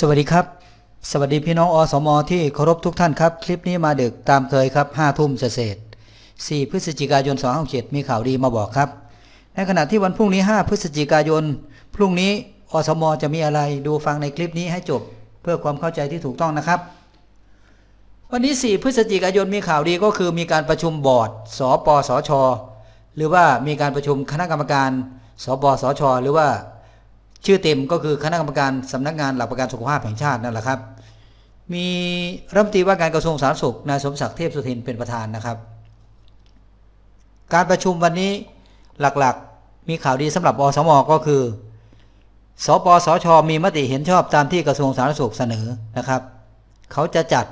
สวัสดีครับ สวัสดีพี่น้องอสมที่เคารพทุกท่านครับ คลิปนี้มาดึกตามเคยครับห้าทุ่มเศษ4พฤศจิกายน257มีข่าวดีมาบอกครับ ในขณะที่วันพรุ่งนี้5พฤศจิกายน พรุ่งนี้อสมจะมีอะไรดูฟังในคลิปนี้ให้จบ เพื่อความเข้าใจที่ถูกต้องนะครับ วันนี้4พฤศจิกายนมีข่าวดีก็คือมีการประชุมบอร์ด สปสช หรือว่ามีการประชุมคณะกรรมการ สปสช หรือว่า ชื่อเต็มก็คือคณะกรรมการสำนักงานหลักประกันสุขภาพแห่งชาตินั่นแหละครับ มีรัฐมนตรีว่าการกระทรวงสาธารณสุขนายสมศักดิ์เทพสุทินเป็นประธานนะครับ การประชุมวันนี้หลักๆมีข่าวดีสำหรับอสมก็คือสปสช มีมติเห็นชอบตามที่กระทรวงสาธารณสุขเสนอนะครับ เขาจะจัด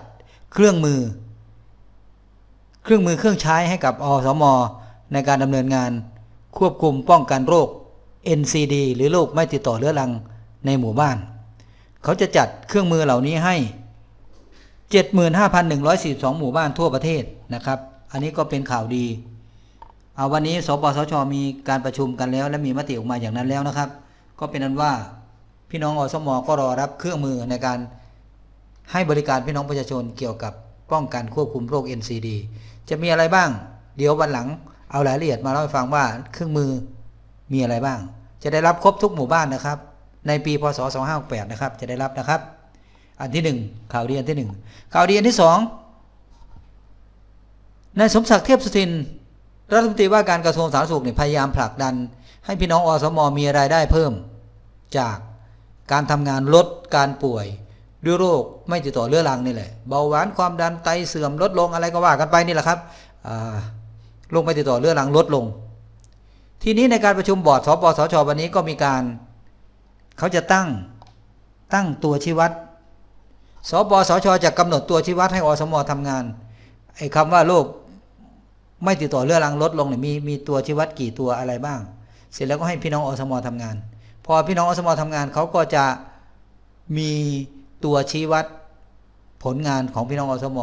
เครื่องมือ เครื่องมือเครื่องใช้ให้กับอสม ในการดำเนินงาน ควบคุมป้องกันโรค NCD หรือโรคไม่ติดต่อเรื้อรังในหมู่บ้าน เขาจะจัดเครื่องมือเหล่านี้ให้ 75,142 หมู่บ้านทั่วประเทศนะครับ อันนี้ก็เป็นข่าวดี เอาวันนี้สปสช มีการประชุมกันแล้ว และมีมติออกมาอย่างนั้นแล้วนะครับ ก็เป็นนั้นว่าพี่น้องอสมก็รอรับเครื่องมือในการให้บริการพี่น้องประชาชนเกี่ยวกับป้องกันควบคุมโรค NCD จะมีอะไรบ้าง เดี๋ยววันหลังเอารายละเอียดมาเล่าให้ฟังว่าเครื่องมือ มีอะไรบ้าง จะได้รับครบทุกหมู่บ้านนะครับ ในปีพศ 2568 นะครับ จะได้รับนะครับ อันที่หนึ่งข่าวดีอันที่หนึ่งข่าวดีอันที่สองนายสมศักดิ์เทพสุทิน รัฐมนตรีว่าการกระทรวงสาธารณสุขเนี่ยพยายามผลักดัน ให้พี่น้องอสมมีรายได้เพิ่ม จากการทำงานลดการป่วยด้วยโรคไม่ติดต่อเรื้อรังนี่แหละเบาหวานความดันไตเสื่อมลดลงอะไรก็ว่ากันไปนี่แหละครับอ่าโรคไม่ติดต่อเรื้อรังลดลง ทีนี้ในการประชุมบอร์ดสปสชวันนี้ก็มีการ เขาจะตั้งตั้งตัวชี้วัดสปสชจะกำหนดตัวชี้วัดให้อสมทำงานไอ้คำว่าโรคไม่ติดต่อเรื้อรังลดลงเนี่ยมีมีตัวชี้วัดกี่ตัวอะไรบ้าง เสร็จแล้วก็ให้พี่น้องอสมทำงาน พอพี่น้องอสมทำงานเขาก็จะมีตัวชี้วัดผลงานของพี่น้องอสม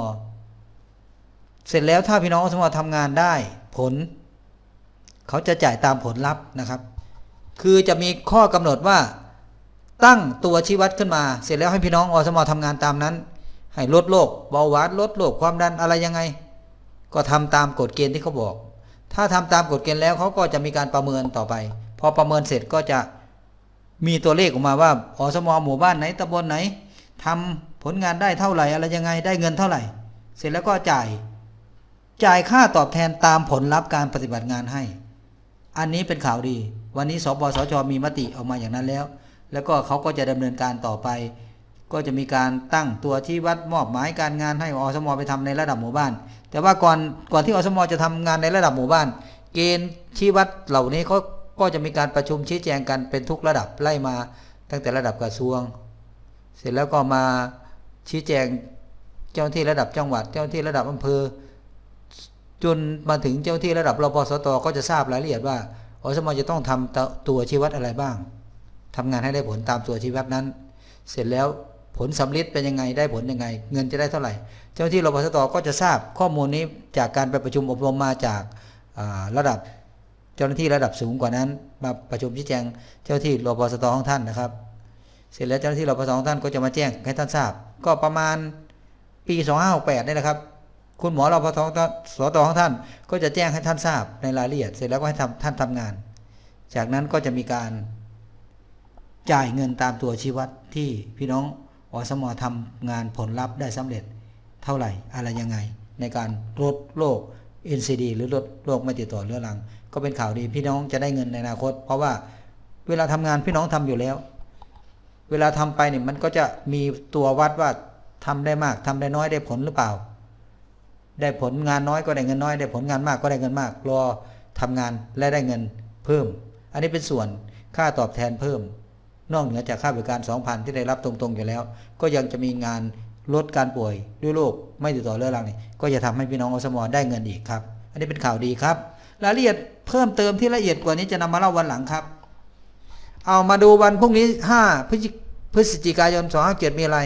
เสร็จแล้วถ้าพี่น้องอสมทำงานได้ผล เขาจะจ่ายตามผลลัพธ์นะครับ คือจะมีข้อกำหนดว่าตั้งตัวชี้วัดขึ้นมา เสร็จแล้วให้พี่น้องอสมทำงานตามนั้น ให้ลดโรคเบาหวานลดโรคความดันอะไรยังไง ก็ทำตามกฎเกณฑ์ที่เขาบอก ถ้าทำตามกฎเกณฑ์แล้วเขาก็จะมีการประเมินต่อไป พอประเมินเสร็จก็จะมีตัวเลขออกมาว่าอสมหมู่บ้านไหนตำบลไหนทำผลงานได้เท่าไหร่อะไรยังไง ได้เงินเท่าไหร่ เสร็จแล้วก็จ่าย จ่ายค่าตอบแทนตามผลลัพธ์การปฏิบัติงานให้ อันนี้เป็นข่าวดี วันนี้สปสชมีมติออกมาอย่างนั้นแล้ว แล้วก็เขาก็จะดำเนินการต่อไป ก็จะมีการตั้งตัวที่วัดมอบหมายการงานให้อสมไปทำในระดับหมู่บ้าน แต่ว่าก่อนก่อนที่อสมจะทำงานในระดับหมู่บ้าน เกณฑ์ชี้วัดเหล่านี้เขาก็จะมีการประชุมชี้แจงกันเป็นทุกระดับไล่มาตั้งแต่ระดับกระทรวง เสร็จแล้วก็มาชี้แจงเจ้าหน้าที่ระดับจังหวัด เจ้าหน้าที่ระดับอำเภอ จนมาถึงเจ้าที่ระดับรพสตก็จะทราบรายละเอียดว่าอสมจะต้องทำตัวชี้วัดอะไรบ้างทำงานให้ได้ผลตามตัวชี้วัดนั้น เสร็จแล้วผลสำลิดเป็นยังไงได้ผลยังไง เงินจะได้เท่าไหร่ เจ้าที่รพสตก็จะทราบข้อมูลนี้จากการไปประชุมอบรมมาจาการะดับเจ้าหน้าที่ระดับสูงกว่านั้น มาประชุมชี้แจงเจ้าที่รพสตของท่านนะครับ เสร็จแล้วเจ้าหน้าที่รพสตของท่านก็จะมาแจ้งให้ท่านทราบ ก็ประมาณปี 2568นี่แหละครับ คุณหมอรพสสตของท่าน ก็จะแจ้งให้ท่านทราบในรายละเอียด เสร็จแล้วก็ให้ทำท่านทำงาน จากนั้นก็จะมีการจ่ายเงินตามตัวชี้วัดที่พี่น้องอสมทำงานผลลัพธ์ได้สำเร็จเท่าไหร่อะไรยังไง ในการลดโรค NCD หรือลดโรคไม่ติดต่อเรื้อรัง ก็เป็นข่าวดีพี่น้องจะได้เงินในอนาคต เพราะว่าเวลาทำงานพี่น้องทำอยู่แล้ว เวลาทำไปเนี่ยมันก็จะมีตัววัดว่าทำได้มากทำได้น้อยได้ผลหรือเปล่า ได้ผลงานน้อยก็ได้เงินน้อย ได้ผลงานมากก็ได้เงินมาก รอทำงานและได้เงินเพิ่ม อันนี้เป็นส่วนค่าตอบแทนเพิ่ม นอกเหนือจากค่าบริการ 2,000 ที่ได้รับตรงๆอยู่แล้ว ก็ยังจะมีงานลดการป่วยด้วยโรคไม่ติดต่อเรื้อรังนี่ก็จะทำให้พี่น้องอสมอได้เงินอีกครับ อันนี้เป็นข่าวดีครับ รายละเอียดเพิ่มเติมที่ละเอียดกว่านี้จะนำมาเล่าวันหลังครับ เอามาดูวันพรุ่งนี้5พฤศจิพฤศจิกายน 257 มีอะไร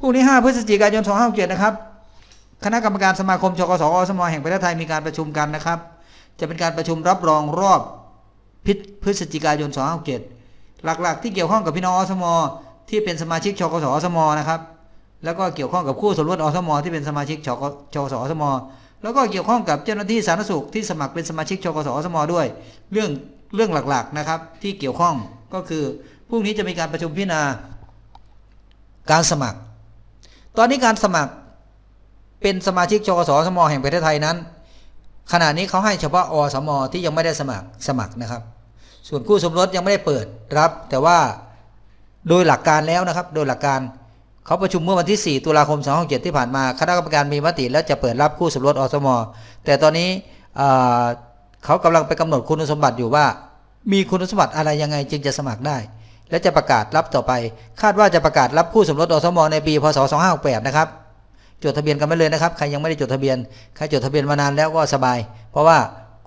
พรุ่งนี้ 5 พฤศจิกายน 257 นะครับ คณะกรรมการสมาคมชกสอสมแห่งประเทศไทยมีการประชุมกันนะครับ จะเป็นการประชุมรับรองรอบพิษพฤศจิกายน 257 หลักๆ ที่เกี่ยวข้องกับพี่น้องอสมที่เป็นสมาชิกชกสอสมนะครับ แล้วก็เกี่ยวข้องกับคู่สมรสอสมที่เป็นสมาชิกชกชกสอสมแล้วก็เกี่ยวข้องกับเจ้าหน้าที่สาธารณสุขที่สมัครเป็นสมาชิกชกสอสมด้วย เรื่องเรื่องหลักๆนะครับ ที่เกี่ยวข้องก็คือพรุ่งนี้จะมีการประชุมพิจารณาการสมัคร ตอนนี้การสมัคร เป็นสมาชิกชกสสมแห่งประเทศไทยนั้น ขณะนี้เขาให้เฉพาะอสมที่ยังไม่ได้สมัครสมัครนะครับ ส่วนคู่สมรสยังไม่ได้เปิดรับ แต่ว่าโดยหลักการแล้วนะครับ โดยหลักการเขาประชุมเมื่อวันที่ 4 ตุลาคม 2567 ที่ผ่านมา คณะกรรมการมีมติแล้วจะเปิดรับคู่สมรสอสม แต่ตอนนี้เขากำลังไปกำหนดคุณสมบัติอยู่ว่า มีคุณสมบัติอะไรยังไงจึงจะสมัครได้ และจะประกาศรับต่อไป คาดว่าจะประกาศรับคู่สมรสอสม ในปี พศ 2568 นะครับ จดทะเบียนกันไปเลยนะครับ ใครยังไม่ได้จดทะเบียน ใครจดทะเบียนมานานแล้วก็สบาย เพราะว่า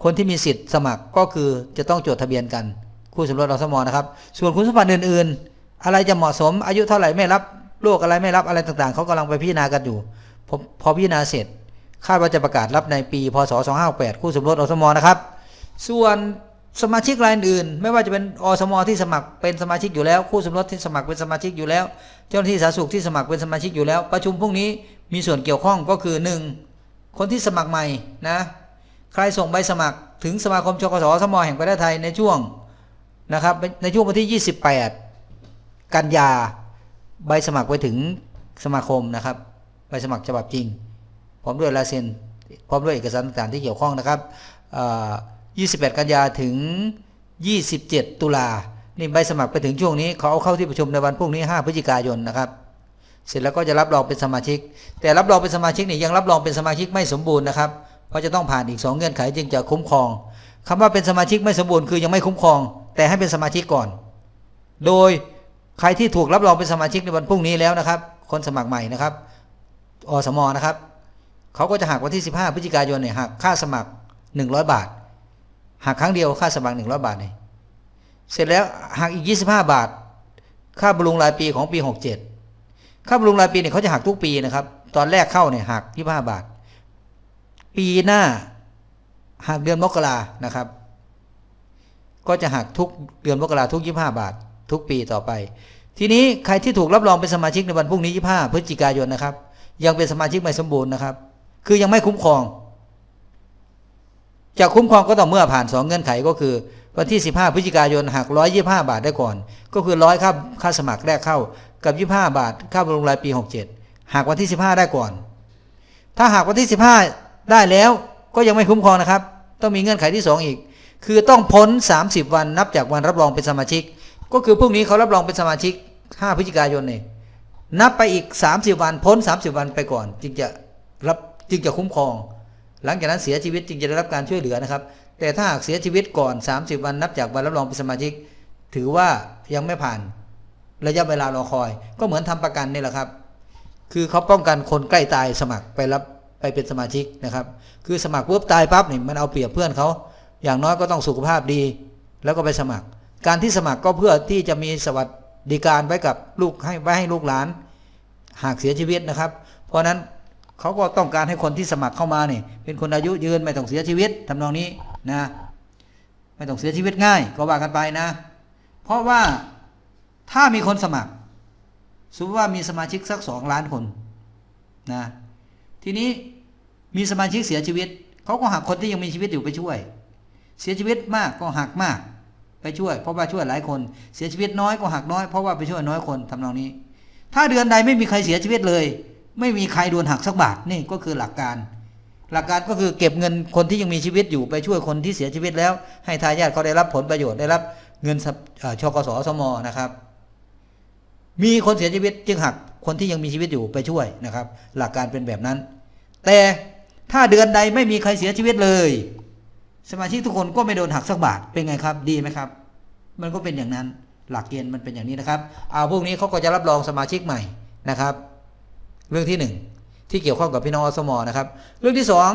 คนที่มีสิทธิ์สมัครก็คือจะต้องจดทะเบียนกัน คู่สมรสอสมนะครับ ส่วนคุณสมบัติอื่น ๆ อะไรจะเหมาะสม อายุเท่าไหร่ไม่รับ โรคอะไรไม่รับอะไรต่างๆ เขากำลังไปพิจารณากันอยู่ พอพิจารณาเสร็จ คาดว่าจะประกาศรับในปีพศ 2568 คู่สมรสอสมนะครับ ส่วนสมาชิกรายอื่น ไม่ว่าจะเป็นอสมที่สมัครเป็นสมาชิกอยู่แล้ว คู่สมรสที่สมัครเป็นสมาชิกอยู่แล้ว เจ้าหน้าที่สาธารณสุขที่สมัครเป็นสมาชิกอยู่แล้ว ประชุมพรุ่งนี้มีส่วนเกี่ยวข้องก็คือ 1. คนที่สมัครใหม่นะ ใครส่งใบสมัครถึงสมาคมชกสสมแห่งประเทศไทยในช่วงนะครับในช่วงวันที่ 28 กันยาใบสมัครไปถึงสมาคมนะครับใบสมัครฉบับจริง พร้อมด้วยลายเซ็นพร้อมด้วยเอกสารต่างๆที่เกี่ยวข้องนะครับเอ่อ28 กันยาถึง 27 ตุลา นี่ใบสมัครไปถึงช่วงนี้เขาเอาเข้าที่ประชุมในวันพรุ่งนี้ 5 พฤศจิกายนนะครับ เสร็จแล้วก็จะรับรองเป็นสมาชิก แต่รับรองเป็นสมาชิกนี่ยังรับรองเป็นสมาชิกไม่สมบูรณ์นะครับเพราะจะต้องผ่านอีก 2 เงื่อนไขจึงจะคุ้มครองคำว่าเป็นสมาชิกไม่สมบูรณ์คือยังไม่คุ้มครอง แต่ให้เป็นสมาชิกก่อน โดยใครที่ถูกรับรองเป็นสมาชิกในวันพรุ่งนี้แล้วนะครับ คนสมัครใหม่นะครับอสมนะครับเขาก็จะหักวันที่ 15 พฤศจิกายนเนี่ยหักค่าสมัคร 100 บาทหักครั้งเดียวค่าสมัคร 100 บาทเนี่ย เสร็จแล้วหักอีก 25 บาท ค่าบำรุงรายปีของปี 67 ค่าบำรุงรายปีเนี่ยเขาจะหักทุกปีนะครับ ตอนแรกเข้าเนี่ยหัก25บาท ปีหน้าหักเดือนมกรานะครับ ก็จะหักทุกเดือนมกราทุก 25 บาท ทุกปีต่อไป ทีนี้ใครที่ถูกรับรองเป็นสมาชิกในวันพรุ่งนี้ 25 พฤศจิกายนนะครับ ยังเป็นสมาชิกไม่สมบูรณ์นะครับ คือยังไม่คุ้มครองจะคุ้มครองก็ต่อเมื่อผ่าน 2 เงื่อนไขก็คือ วันที่ 15 พฤศจิกายนหัก 125 บาทได้ก่อน ก็คือร้อยค่าค่าสมัครแรกเข้ากับ 25 บาท ค่าบำรุงรายปี 67หักวันที่ 15 ได้ก่อน ถ้าหากวันที่ 15 ได้แล้วก็ยังไม่คุ้มครองนะครับ ต้องมีเงื่อนไขที่ 2 อีก คือต้องพ้น 30 วันนับจากวันรับรองเป็นสมาชิก ก็คือพรุ่งนี้เขารับรองเป็นสมาชิก 5 พฤศจิกายนเนี่ยนับไปอีก 30 วันพ้น 30 วันไปก่อน จึงจะรับจึงจะคุ้มครอง หลังจากนั้นเสียชีวิตจึงจะได้รับการช่วยเหลือนะครับ แต่ถ้าหากเสียชีวิตก่อน 30 วันนับจากวันรับรองเป็นสมาชิก ถือว่ายังไม่ผ่าน ระยะเวลารอคอย ก็เหมือนทำประกันนี่แหละครับ คือเขาป้องกันคนใกล้ตายสมัครไปรับไปเป็นสมาชิกนะครับ คือสมัครปุ๊บตายปั๊บนี่มันเอาเปรียบเพื่อนเขาอย่างน้อยก็ต้องสุขภาพดี แล้วก็ไปสมัคร การที่สมัครก็เพื่อที่จะมีสวัสดิการไว้กับลูกให้ไว้ให้ลูกหลาน หากเสียชีวิตนะครับ เพราะนั้นเขาก็ต้องการให้คนที่สมัครเข้ามาเนี่ยเป็นคนอายุยืนไม่ต้องเสียชีวิตทำนองนี้ นะ ไม่ต้องเสียชีวิตง่ายก็ว่ากันไปนะ เพราะว่าถ้ามีคนสมัคร สมมติว่ามีสมาชิกสักสองล้านคนนะทีนี้มีสมาชิกเสียชีวิตเขาก็หักคนที่ยังมีชีวิตอยู่ไปช่วย เสียชีวิตมากก็หักมาก ไปช่วย เพราะว่าช่วยหลายคน เสียชีวิตน้อยก็หักน้อยเพราะว่าไปช่วยน้อยคนทำนองนี้ ถ้าเดือนใดไม่มีใครเสียชีวิตเลย ไม่มีใครโดนหักสักบาทนี่ก็คือหลักการ หลักการก็คือเก็บเงินคนที่ยังมีชีวิตอยู่ไปช่วยคนที่เสียชีวิตแล้ว ให้ทายาทเขาได้รับผลประโยชน์ได้รับเงินชกสสมนะครับ มีคนเสียชีวิตจึงหักคนที่ยังมีชีวิตอยู่ไปช่วยนะครับ หลักการเป็นแบบนั้น แต่ถ้าเดือนใดไม่มีใครเสียชีวิตเลย สมาชิกทุกคนก็ไม่โดนหักสักบาทเป็นไงครับ ดีไหมครับ มันก็เป็นอย่างนั้นหลักเกณฑ์มันเป็นอย่างนี้นะครับ เอาพวกนี้เขาก็จะรับรองสมาชิกใหม่นะครับ เรื่องที่หนึ่ง ที่เกี่ยวข้องกับพี่น้องอสมนะครับ เรื่องที่สอง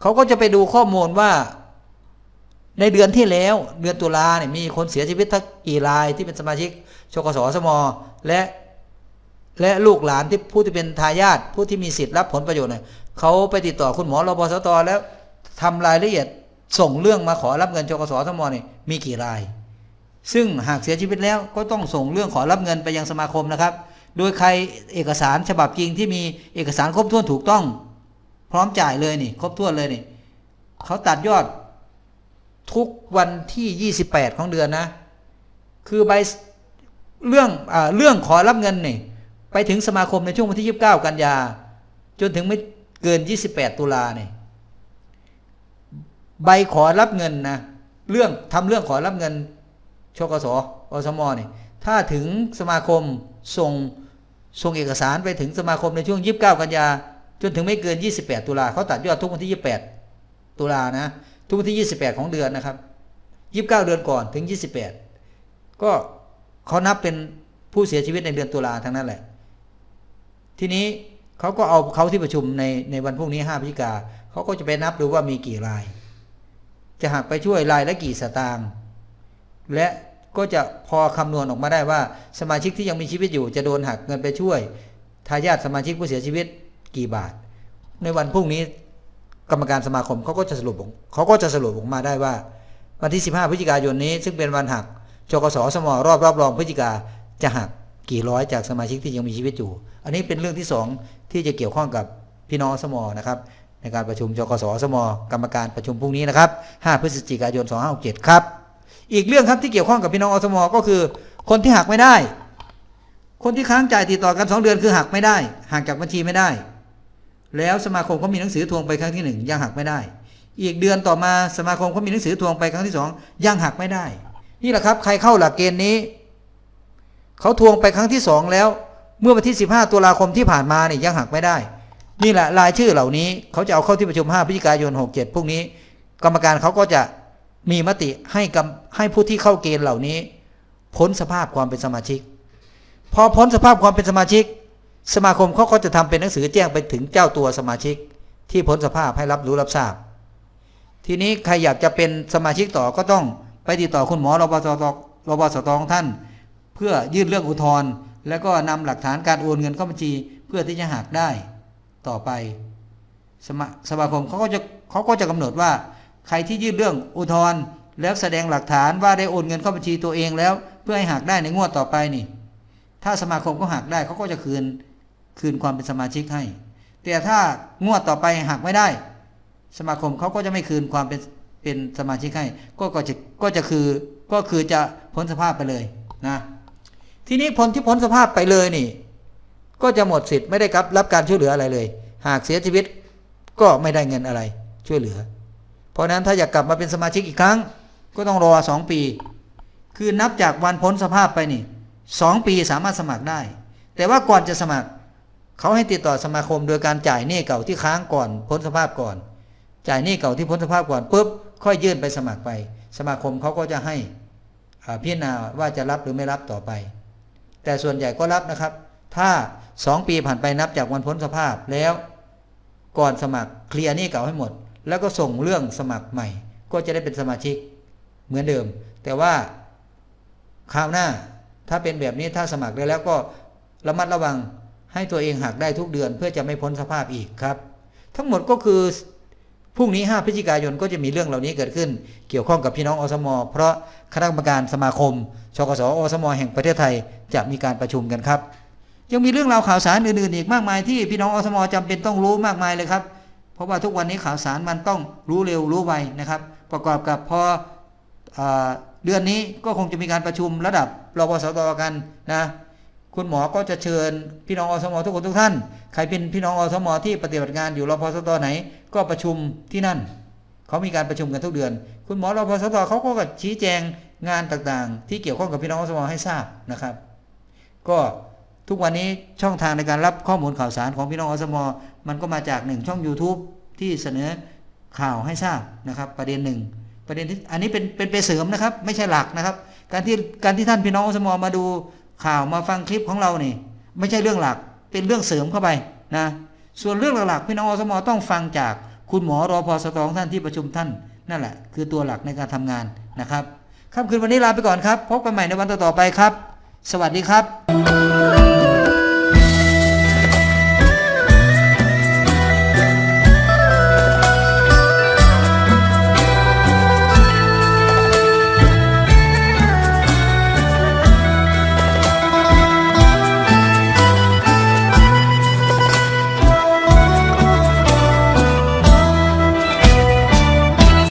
เขาก็จะไปดูข้อมูลว่า ในเดือนที่แล้วเดือนตุลาเนี่ยมีคนเสียชีวิตทักกี่รายที่เป็นสมาชิกชกสสมและและลูกหลานที่ผู้ที่เป็นทายาทผู้ที่มีสิทธิ์รับผลประโยชน์เนี่ยเขาไปติดต่อคุณหมอรบสตแล้วทำรายละเอียดส่งเรื่องมาขอรับเงินชกสสมเนี่ยมีกี่ราย ซึ่งหากเสียชีวิตแล้วก็ต้องส่งเรื่องขอรับเงินไปยังสมาคมนะครับ โดยใครเอกสารฉบับจริงที่มีเอกสารครบถ้วนถูกต้อง พร้อมจ่ายเลยนี่ ครบถ้วนเลยนี่เขาตัดยอดทุกวันที่ 28 ของเดือนนะ คือใบเรื่องอเรื่องขอรับเงินนี่ไปถึงสมาคมในช่วงวันที่ 29 กันยา จนถึงไม่เกิน 28 ตุลาเนี่ยใบขอรับเงินนะเรื่องทำเรื่องขอรับเงินชกสอสมเนี่ยถ้าถึงสมาคมส่ง ส่งเอกสารไปถึงสมาคมในช่วง 29 กันยา จนถึงไม่เกิน 28 ตุลาเขาตัดยอดทุกวันที่ 28 ตุลานะ ทุกวันที่ 28 ของเดือนนะครับ 29 เดือนก่อนถึง 28 ก็เขานับเป็นผู้เสียชีวิตในเดือนตุลาทั้งนั้นแหละ ทีนี้เขาก็เอาเขาที่ประชุมในในวันพรุ่งนี้5พฤศจิกาเขาก็จะไปนับดูว่ามีกี่ราย จะหักไปช่วยรายละกี่สตางค์และ ก็จะพอคำนวณออกมาได้ว่าสมาชิกที่ยังมีชีวิตอยู่จะโดนหักเงินไปช่วยทายาทสมาชิกผู้เสียชีวิตกี่บาท ในวันพรุ่งนี้กรรมการสมาคมเขาก็จะสรุปออกเขาก็จะสรุปออกมาได้ว่า วันที่ 15 พฤศจิกายนนี้ ซึ่งเป็นวันหักจกสสมรอบรอบรองพฤศจิกาจะหักกี่ร้อยจากสมาชิกที่ยังมีชีวิตอยู่ อันนี้เป็นเรื่องที่สองที่จะเกี่ยวข้องกับพี่น้องสมนะครับ ในการประชุมจกสสม กรรมการประชุมพรุ่งนี้นะครับ 5 พฤศจิกายน 2567 ครับ อีกเรื่องครับที่เกี่ยวข้องกับพี่น้องอสมก็คือ คนที่หักไม่ได้ คนที่ค้างจ่ายติดต่อกัน2เดือนคือหักไม่ได้หักจากบัญชีไม่ได้ แล้วสมาคมก็มีหนังสือทวงไปครั้งที่หนึ่งยังหักไม่ได้ อีกเดือนต่อมาสมาคมก็มีหนังสือทวงไปครั้งที่สองยังหักไม่ได้ นี่แหละครับ ใครเข้าหลักเกณฑ์นี้เขาทวงไปครั้งที่สองแล้ว เมื่อวันที่ 15ตุลาคมที่ผ่านมาเนี่ยยังหักไม่ได้ นี่แหละรายชื่อเหล่านี้เขาจะเอาเข้าที่ประชุม 5พฤศจิกายน 67พรุ่งนี้ กรรมการเขาก็จะ มีมติให้กำให้ผู้ที่เข้าเกณฑ์เหล่านี้ พ้นสภาพความเป็นสมาชิก พอพ้นสภาพความเป็นสมาชิก สมาคมเขาก็จะทำเป็นหนังสือแจ้งไปถึงเจ้าตัวสมาชิก ที่พ้นสภาพให้รับรู้รับทราบ ทีนี้ใครอยากจะเป็นสมาชิกต่อก็ต้องไปติดต่อคุณหมอรบสตรบสตของท่าน เพื่อยื่นเรื่องอุทธรณ์แล้วก็นำหลักฐานการโอนเงินเข้าบัญชีเพื่อที่จะหักได้ต่อไปสมาสมาคมเขาก็จะเขาก็จะกำหนดว่า ใครที่ยื่นเรื่องอุทธรณ์แล้วแสดงหลักฐานว่าได้โอนเงินเข้าบัญชีตัวเองแล้ว เพื่อให้หักได้ในงวดต่อไปนี่ ถ้าสมาคมก็หักได้เขาก็จะคืนคืนความเป็นสมาชิกให้ แต่ถ้างวดต่อไปหักไม่ได้ สมาคมเขาก็จะไม่คืนความเป็นเป็นสมาชิกให้ ก็ก็จะก็จะคือก็คือจะพ้นสภาพไปเลยนะทีนี้พ้นที่พ้นสภาพไปเลยนี่ ก็จะหมดสิทธิ์ไม่ได้รับรับการช่วยเหลืออะไรเลย หากเสียชีวิตก็ไม่ได้เงินอะไรช่วยเหลือ เพราะนั้นถ้าอยากกลับมาเป็นสมาชิกอีกครั้ง ก็ต้องรอสองปี คือนับจากวันพ้นสภาพไปนี่สองปีสามารถสมัครได้ แต่ว่าก่อนจะสมัคร เขาให้ติดต่อสมาคมโดยการจ่ายหนี้เก่าที่ค้างก่อนพ้นสภาพก่อน จ่ายหนี้เก่าที่พ้นสภาพก่อนปุ๊บค่อยยื่นไปสมัครไป สมาคมเขาก็จะให้พิจารณาว่าจะรับหรือไม่รับต่อไป แต่ส่วนใหญ่ก็รับนะครับ ถ้าสองปีผ่านไปนับจากวันพ้นสภาพแล้ว ก่อนสมัครเคลียร์หนี้เก่าให้หมด แล้วก็ส่งเรื่องสมัครใหม่ ก็จะได้เป็นสมาชิกเหมือนเดิม แต่ว่าคราวหน้าถ้าเป็นแบบนี้ถ้าสมัครได้แล้วก็ระมัดระวังให้ตัวเองหักได้ทุกเดือน เพื่อจะไม่พ้นสภาพอีกครับ ทั้งหมดก็คือพรุ่งนี้ 5 พฤศจิกายนก็จะมีเรื่องเหล่านี้เกิดขึ้น เกี่ยวข้องกับพี่น้องอสมเพราะคณะกรรมการสมาคมชกสอสมแห่งประเทศไทยจะมีการประชุมกันครับ ยังมีเรื่องราวข่าวสารอื่นๆอีกมากมายที่พี่น้องอสมจำเป็นต้องรู้มากมายเลยครับ เพราะว่าทุกวันนี้ข่าวสารมันต้องรู้เร็วรู้ไวนะครับ ประกอบกับพออเดือนนี้ก็คงจะมีการประชุมระดับรปสตกันนะคุณหมอก็จะเชิญพี่น้องอสมทุกคนทุกท่าน ใครเป็นพี่น้องอสมที่ปฏิบัติงานอยู่รพสตไหน ก็ประชุมที่นั่น เขามีการประชุมกันทุกเดือน คุณหมอรพสตเขาก็ชี้แจงงานต่างๆ ที่เกี่ยวข้องกับพี่น้องอสมให้ทราบนะครับ ก็ทุกวันนี้ช่องทางในการรับข้อมูลข่าวสารของพี่น้องอสม มันก็มาจากหนึ่งช่อง YouTube ที่เสนอข่าวให้ทราบนะครับ ประเด็นหนึ่งประเด็นที่อันนี้เป็นเป็นไปเสริมนะครับ ไม่ใช่หลักนะครับ การที่การที่ท่านพี่น้องสมอมาดูข่าวมาฟังคลิปของเรานี่ ไม่ใช่เรื่องหลักเป็นเรื่องเสริมเข้าไปนะส่วนเรื่องหลักๆพี่น้องอสมอต้องฟังจากคุณหมอรอพอสตองท่านที่ประชุมท่านนั่นแหละ คือตัวหลักในการทำงานนะครับค่ำคืนวันนี้ลาไปก่อนครับ พบกันใหม่ในวันต่อๆไปครับ สวัสดีครับ